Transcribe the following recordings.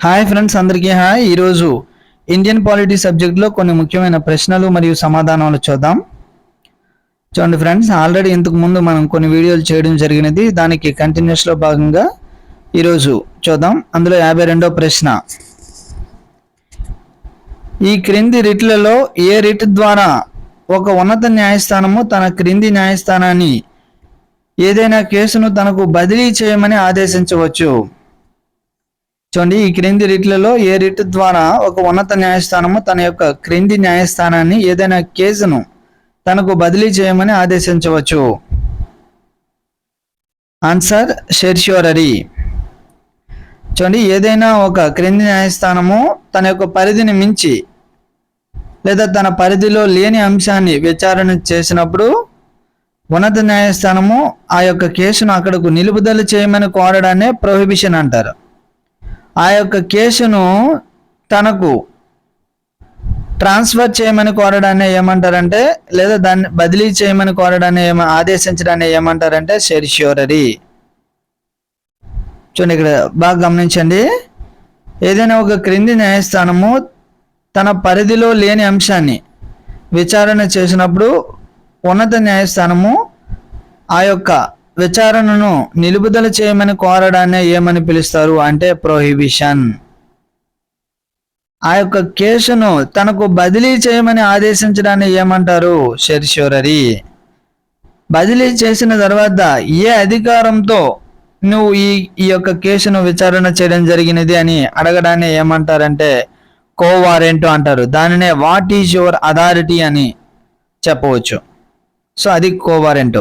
Hi friends అందరికీ hi ఈరోజు Indian polity సబ్జెక్ట్లో కొన్ని ముఖ్యమైన ప్రశ్నలు మరియు సమాధానాలు చూద్దాం. చూడండి ఫ్రెండ్స్ ఆల్రెడీ ఇంతకు ముందు మనం కొన్ని వీడియోలు చేయడం జరిగినది. దానికి కంటిన్యూస్లో భాగంగా ఈరోజు చూద్దాం. అందులో యాభై రెండో ప్రశ్న. ఈ క్రింది రిట్లలో ఏ రిట్ ద్వారా ఒక ఉన్నత న్యాయస్థానము తన క్రింది న్యాయస్థానాన్ని ఏదైనా కేసును తనకు బదిలీ చేయమని ఆదేశించవచ్చు? చూడండి ఈ క్రింది రిట్లలో ఏ రిట్ ద్వారా ఒక ఉన్నత న్యాయస్థానము తన యొక్క క్రింది న్యాయస్థానాన్ని ఏదైనా కేసును తనకు బదిలీ చేయమని ఆదేశించవచ్చు? ఆన్సర్ షెర్ష్యూరరీ చూడండి ఏదైనా ఒక క్రింది న్యాయస్థానము తన యొక్క పరిధిని మించి లేదా తన పరిధిలో లేని అంశాన్ని విచారణ చేసినప్పుడు ఉన్నత న్యాయస్థానము ఆ యొక్క కేసును అక్కడకు నిలుపుదల చేయమని కోరడాన్నే ప్రొహిబిషన్ అంటారు. ఆ యొక్క కేసును తనకు ట్రాన్స్ఫర్ చేయమని కోరడాన్ని ఏమంటారంటే లేదా దాన్ని బదిలీ చేయమని కోరడాన్ని ఏమ ఆదేశించడాన్ని ఏమంటారంటే షెరిష్యూరరీ. చూడండి ఇక్కడ బాగా గమనించండి. ఏదైనా ఒక క్రింది న్యాయస్థానము తన పరిధిలో లేని అంశాన్ని విచారణ చేసినప్పుడు ఉన్నత న్యాయస్థానము ఆ యొక్క విచారణను నిలుపుదల చేయమని కోరడాన్ని ఏమని పిలుస్తారు అంటే ప్రొహిబిషన్ ఆ యొక్క కేసును తనకు బదిలీ చేయమని ఆదేశించడాన్ని ఏమంటారు? షెర్ష్యూరరీ బదిలీ చేసిన తర్వాత ఏ అధికారంతో నువ్వు ఈ ఈ యొక్క కేసును విచారణ చేయడం జరిగినది అని అడగడాన్ని ఏమంటారంటే కోవారెంట్ అంటారు. దానినే వాట్ ఈజ్ యువర్ అథారిటీ అని చెప్పవచ్చు. సో అది కోవారెంట్.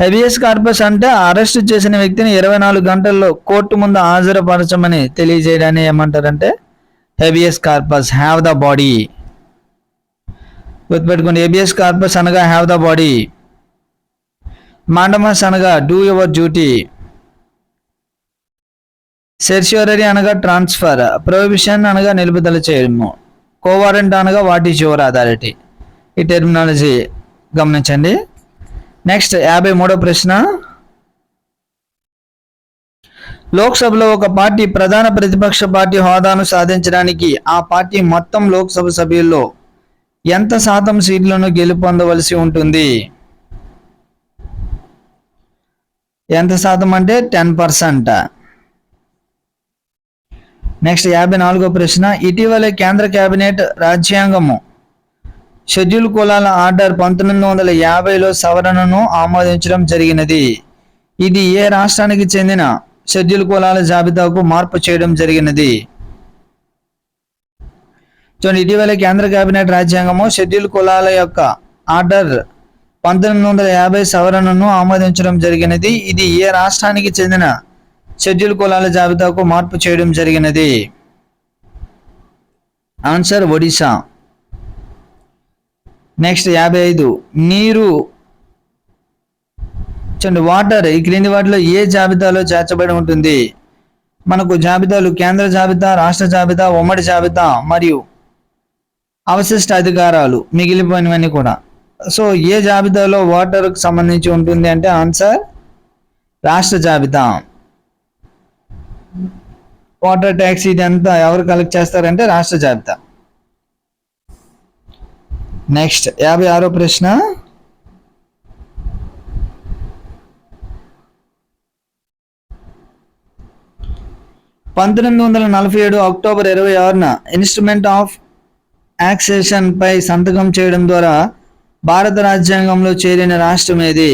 హెబియస్ కార్పస్ అంటే అరెస్ట్ చేసిన వ్యక్తిని ఇరవై నాలుగు గంటల్లో కోర్టు ముందు హాజరుపరచమని తెలియజేయడాన్ని ఏమంటారంటే habeas corpus have the body గుర్తుపెట్టుకోండి హెబియస్ కార్పస్ అనగా హ్యావ్ ద బాడీ మాండమస్ అనగా డూ యువర్ డ్యూటీ సెర్ష్యూరరీ అనగా ట్రాన్స్ఫర్ ప్రొహిబిషన్ అనగా నిలుపుదల చేయడము. కోవారెంట్ అనగా వాట్ ఈజ్ యువర్ అథారిటీ ఈ టెర్మినాలజీ గమనించండి. నెక్స్ట్ యాభై మూడో ప్రశ్న. లోక్సభలో ఒక పార్టీ ప్రధాన ప్రతిపక్ష పార్టీ హోదాను సాధించడానికి ఆ పార్టీ మొత్తం లోక్సభ సభ్యుల్లో ఎంత శాతం సీట్లను గెలుపొందవలసి ఉంటుంది? ఎంత శాతం అంటే టెన్ పర్సెంట్. నెక్స్ట్ యాభై నాలుగో ప్రశ్న. ఇటీవలే కేంద్ర కేబినెట్ రాజ్యాంగము షెడ్యూల్ కులాల ఆర్డర్ పంతొమ్మిది వందల యాభైలో సవరణను ఆమోదించడం జరిగినది. ఇది ఏ రాష్ట్రానికి చెందిన షెడ్యూల్ కులాల జాబితాకు మార్పు చేయడం జరిగినది. చూడండి ఇటీవల కేంద్ర కేబినెట్ రాజ్యాంగము షెడ్యూల్ కులాల యొక్క ఆర్డర్ పంతొమ్మిది వందల యాభై సవరణను ఆమోదించడం జరిగినది. ఇది ఏ రాష్ట్రానికి చెందిన షెడ్యూల్ కులాల జాబితాకు మార్పు చేయడం జరిగినది. ఆన్సర్ ఒడిశా. నెక్స్ట్ యాభై ఐదు నీరు. చూడండి వాటర్ ఈ క్రింది వాటిలో ఏ జాబితాలో చేర్చబడి ఉంటుంది? మనకు జాబితాలు కేంద్ర జాబితా రాష్ట్ర జాబితా ఉమ్మడి జాబితా మరియు అవశిష్ట అధికారాలు మిగిలిపోయినవన్నీ కూడా. సో ఏ జాబితాలో వాటర్కు సంబంధించి ఉంటుంది అంటే ఆన్సర్ రాష్ట్ర జాబితా. వాటర్ ట్యాక్స్ ఇది ఎంత ఎవరు కలెక్ట్ చేస్తారంటే రాష్ట్ర జాబితా. నెక్స్ట్ యాభై ఆరో ప్రశ్న. పంతొమ్మిది వందల నలభై ఏడు అక్టోబర్ ఇరవై ఆరున ఇన్స్ట్రుమెంట్ ఆఫ్ యాక్సేషన్ పై సంతకం చేయడం ద్వారా భారత రాజ్యాంగంలో చేరిన రాష్ట్రం ఏది?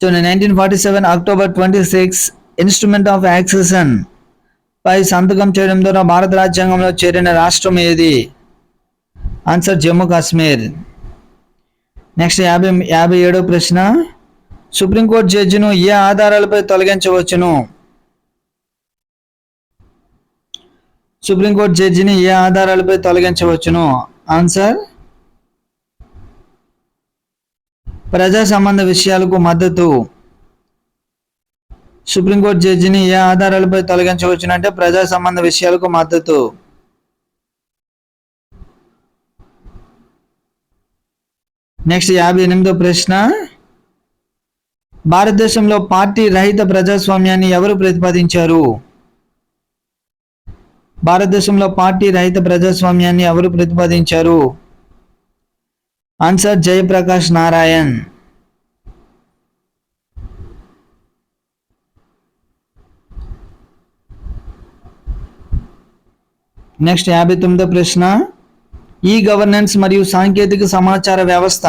చూడండి nineteen forty seven October twenty six instrument of accession పై సంతకం చేయడం ద్వారా భారత రాజ్యాంగంలో చేరిన రాష్ట్రం ఏది? ఆన్సర్ జమ్మూ కాశ్మీర్ నెక్స్ట్ యాభై యాభై ఏడో ప్రశ్న. సుప్రీంకోర్టు జడ్జిను ఏ ఆధారాలపై తొలగించవచ్చును? సుప్రీంకోర్టు జడ్జిని ఏ ఆధారాలపై తొలగించవచ్చును? ఆన్సర్ ప్రజా సంబంధ విషయాలకు మద్దతు. సుప్రీంకోర్టు జడ్జిని ఏ ఆధారాలపై తొలగించవచ్చునంటే ప్రజా సంబంధ విషయాలకు మద్దతు. నెక్స్ట్ యాభై ఎనిమిదో ప్రశ్న. భారతదేశంలో పార్టీ రహిత ప్రజాస్వామ్యాన్ని ఎవరు ప్రతిపాదించారు? భారతదేశంలో పార్టీ రహిత ప్రజాస్వామ్యాన్ని ఎవరు ప్రతిపాదించారు? ఆన్సర్ జయప్రకాష్ నారాయణ్. నెక్స్ట్ యాభై తొమ్మిదో ప్రశ్న. ఈ గవర్నెన్స్ మరియు సాంకేతిక సమాచార వ్యవస్థ.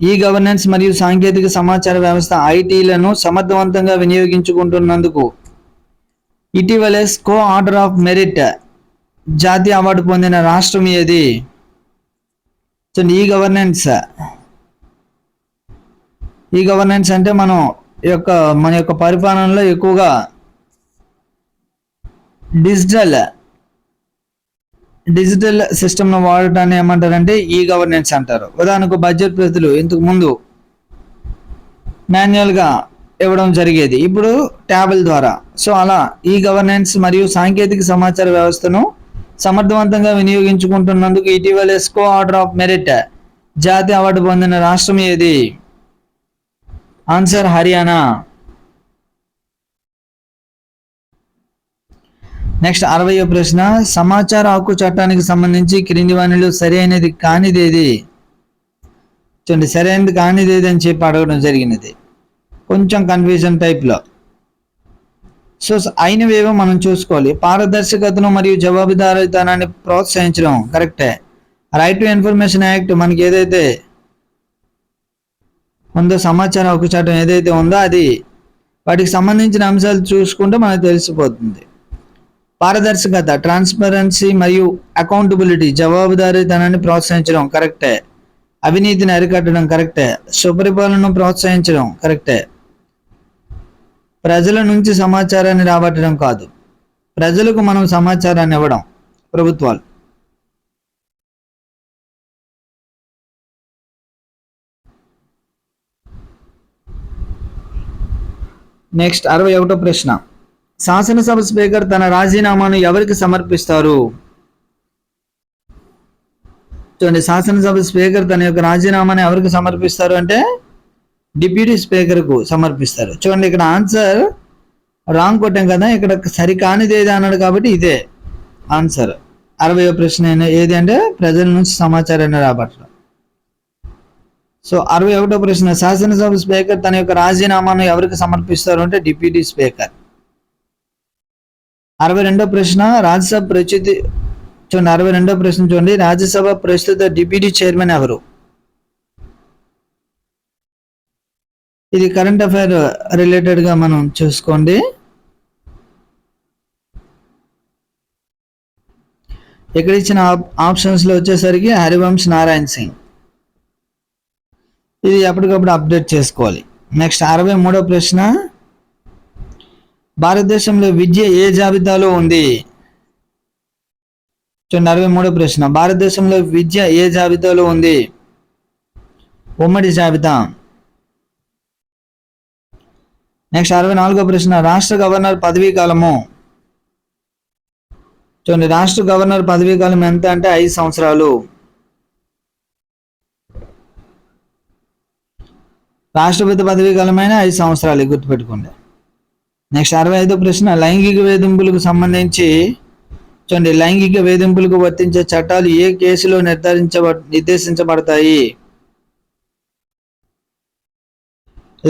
ఈ గవర్నెన్స్ మరియు సాంకేతిక సమాచార వ్యవస్థ ఐటీలను సమర్థవంతంగా వినియోగించుకుంటున్నందుకు ఇటీవలే స్కో ఆర్డర్ ఆఫ్ మెరిట్ జాతీయ అవార్డు పొందిన రాష్ట్రం ఏది? So e governance e governance అంటే మనం యొక్క మన యొక్క పరిపాలనలో ఎక్కువగా డిజిటల్ డిజిటల్ సిస్టమ్ను వాడటాన్ని ఏమంటారంటే ఈ గవర్నెన్స్ అంటారు. ఉదాహరణకు బడ్జెట్ ప్రతులు ఇంతకు ముందు మాన్యువల్గా ఇవ్వడం జరిగేది. ఇప్పుడు ట్యాబుల ద్వారా. సో అలా ఈ గవర్నెన్స్ మరియు సాంకేతిక సమాచార వ్యవస్థను సమర్థవంతంగా వినియోగించుకుంటున్నందుకు ఇటీవల ఎస్కో ఆర్డర్ ఆఫ్ మెరిట్ జాతీయ అవార్డు పొందిన రాష్ట్రం ఏది? ఆన్సర్ హర్యానా. నెక్స్ట్ అరవయో ప్రశ్న సమాచార హక్కు చట్టానికి సంబంధించి క్రింది వనులు సరైనది కానిదేది? చూడండి సరైనది కానిదేది అని చెప్పి అడగడం జరిగినది. కొంచెం కన్ఫ్యూజన్ టైప్లో సో అయినవేవో మనం చూసుకోవాలి. పారదర్శకతను మరియు జవాబుదారీతనాన్ని ప్రోత్సహించడం కరెక్టే రైట్ టు ఇన్ఫర్మేషన్ యాక్ట్ మనకి ఏదైతే ఉందో సమాచార హక్కు చట్టం ఏదైతే ఉందో అది వాటికి సంబంధించిన అంశాలు చూసుకుంటే మనకు తెలిసిపోతుంది. పారదర్శకత ట్రాన్స్పరెన్సీ మరియు అకౌంటబిలిటీ జవాబుదారీతనాన్ని ప్రోత్సహించడం కరెక్టే. అవినీతిని అరికట్టడం కరెక్టే. సుపరిపాలనను ప్రోత్సహించడం కరెక్టే. ప్రజల నుంచి సమాచారాన్ని రాబట్టడం కాదు. ప్రజలకు మనం సమాచారాన్ని ఇవ్వడం. ప్రభుత్వాలు. నెక్స్ట్ అరవై ఒకటో ప్రశ్న. శాసనసభ స్పీకర్ తన రాజీనామాను ఎవరికి సమర్పిస్తారు? చూడండి శాసనసభ స్పీకర్ తన యొక్క రాజీనామాని ఎవరికి సమర్పిస్తారు అంటే డిప్యూటీ స్పీకర్కు సమర్పిస్తారు. చూడండి ఇక్కడ ఆన్సర్ రాంగ్ కొట్టాం కదా ఇక్కడ సరికానిది ఏది అన్నాడు కాబట్టి ఇదే ఆన్సర్. అరవై ప్రశ్న ఏది అంటే ప్రజల నుంచి సమాచారాన్ని రాబట్టడం. సో అరవై ఒకటో ప్రశ్న శాసనసభ స్పీకర్ తన యొక్క రాజీనామాను ఎవరికి సమర్పిస్తారు అంటే డిప్యూటీ స్పీకర్. అరవై రెండో ప్రశ్న రాజ్యసభ ప్రస్తుత చూడండి అరవై రెండో ప్రశ్న చూడండి. రాజ్యసభ ప్రస్తుత డిప్యూటీ చైర్మన్ ఎవరు? ఇది కరెంట్ అఫైర్ రిలేటెడ్గా మనం చూసుకోండి. ఇక్కడ ఇచ్చిన ఆప్షన్స్లో వచ్చేసరికి హరివంశ్ నారాయణ్ సింగ్. ఇది ఎప్పటికప్పుడు అప్డేట్ చేసుకోవాలి. నెక్స్ట్ అరవై మూడో ప్రశ్న భారతదేశంలో విద్య ఏ జాబితాలో ఉంది? చూడండి అరవై మూడో ప్రశ్న. భారతదేశంలో విద్య ఏ జాబితాలో ఉంది? ఉమ్మడి జాబితా. నెక్స్ట్ అరవై నాలుగో ప్రశ్న. రాష్ట్ర గవర్నర్ పదవీ కాలము. చూడండి రాష్ట్ర గవర్నర్ పదవీ కాలం ఎంత అంటే ఐదు సంవత్సరాలు. రాష్ట్రపతి పదవీ కాలమైన ఐదు సంవత్సరాలు గుర్తుపెట్టుకోండి. నెక్స్ట్ అరవై ఐదో ప్రశ్న లైంగిక వేధింపులకు సంబంధించి చూడండి లైంగిక వేధింపులకు వర్తించే చట్టాలు ఏ కేసులో నిర్ధారించబ నిర్దేశించబడతాయి?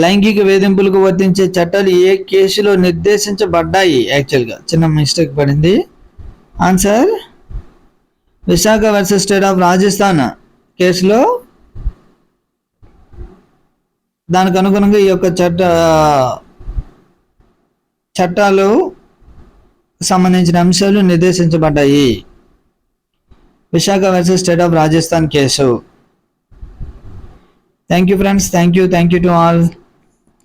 లైంగిక వేధింపులకు వర్తించే చట్టాలు ఏ కేసులో నిర్దేశించబడ్డాయి? యాక్చువల్గా చిన్న మిస్టేక్ పడింది. Answer Vishaka versus state of Rajasthan కేసులో దానికి అనుగుణంగా ఈ యొక్క చట్ట చట్టాలు సంబంధించిన అంశాలు నిర్దేశించబడ్డాయి. Vishaka versus state of Rajasthan case. Thank you friends thank you thank you to all.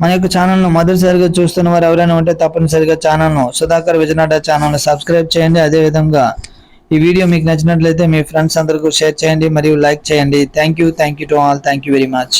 మన యొక్క ఛానల్ను మొదటిసారిగా చూస్తున్న వారు ఎవరైనా ఉంటే తప్పనిసరిగా ఛానల్ను సుధాకర్ విజయనాట ఛానల్ను సబ్స్క్రైబ్ చేయండి. అదేవిధంగా ఈ వీడియో మీకు నచ్చినట్లయితే మీ ఫ్రెండ్స్ అందరికీ షేర్ చేయండి మరియు లైక్ చేయండి. Thank you thank you to all. Thank you very much.